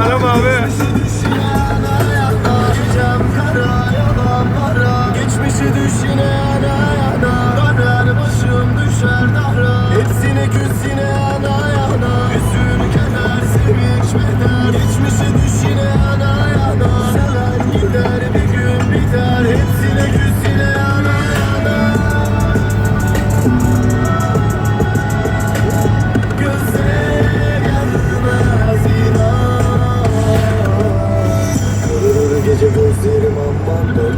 Param abi. Geçmişe düş yine Gözlerim aman